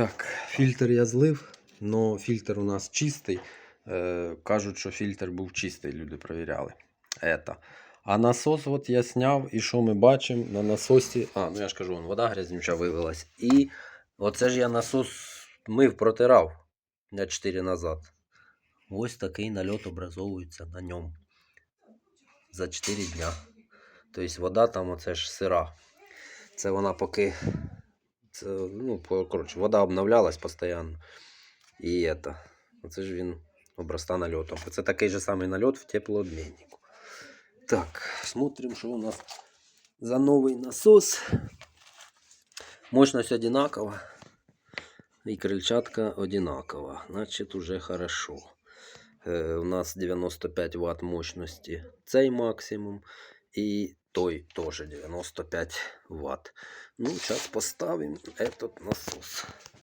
Так, фільтр я злив, але фільтр у нас чистий. Е, кажуть, що фільтр був чистий, люди перевіряли. Это. А насос от я сняв, і що ми бачимо на насосі. А, ну я ж кажу, вон, вода грязнюча вивелась. І оце ж я насос мив, протирав дня 4 назад. Ось такий нальот образовується на ньому. За 4 дня. Тобто вода там оце ж сира. Це вона поки. Це, ну, коротше, вода обновлялась постійно. І это. Оце ж він оброста нальотом. Це такий же самий нальот в теплообміннику. Так, смотрим, що у нас за новий насос. Мощность одинакова. І крильчатка одинакова. Значить, уже хорошо. Е, у нас 95 Вт мощності цей максимум. І той тоже 95 Вт. Ну, сейчас поставим этот насос.